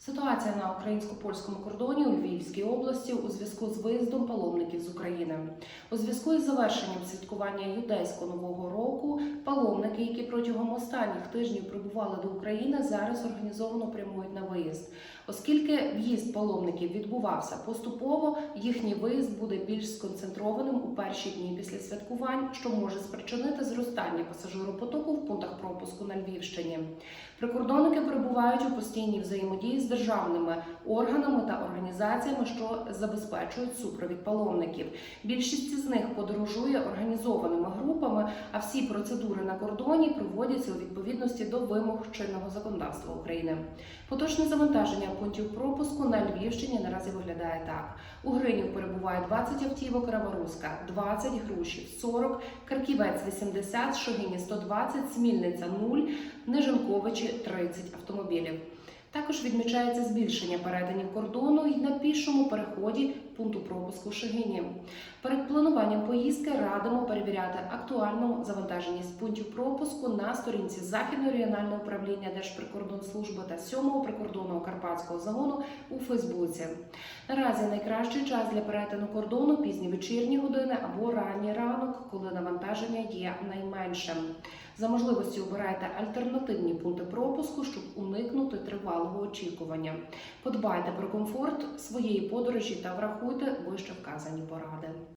Ситуація на українсько-польському кордоні у Львівській області у зв'язку з виїздом паломників з України. У зв'язку із завершенням святкування юдейського нового року паломники, які протягом останніх тижнів прибували до України, зараз організовано прямують на виїзд. Оскільки в'їзд паломників відбувався поступово, їхній виїзд буде більш сконцентрованим у перші дні після святкувань, що може спричинити зростання пасажиропотоку в пунктах пропуску на Львівщині. Прикордонники перебувають у постійній взаємодії з державними органами та організаціями, що забезпечують супровід паломників. Більшість із них подорожує організованими групами, а всі процедури на кордоні проводяться у відповідності до вимог чинного законодавства України. Поточне завантаження пунктів пропуску на Львівщині наразі виглядає так: у Гринів перебуває 20 автівок Раворуска, 20 грушів, 40, Карківець 80, Шогині 120, Смільниця 0, Нежинковичі 30 автомобілів. Також відмічається збільшення перетинів кордону і на пішому переході пункту пропуску Шегині. Перед плануванням поїздки радимо перевіряти актуальну завантаженість пунктів пропуску на сторінці Західного регіонального управління Держприкордонслужби та 7-го прикордонного карпатського загону у Фейсбуці. Наразі найкращий час для перетину кордону пізні вечірні години або ранній ранок, коли навантаження є найменшим. За можливості обирайте альтернативні пункти тривалого очікування. Подбайте про комфорт своєї подорожі та врахуйте вище вказані поради.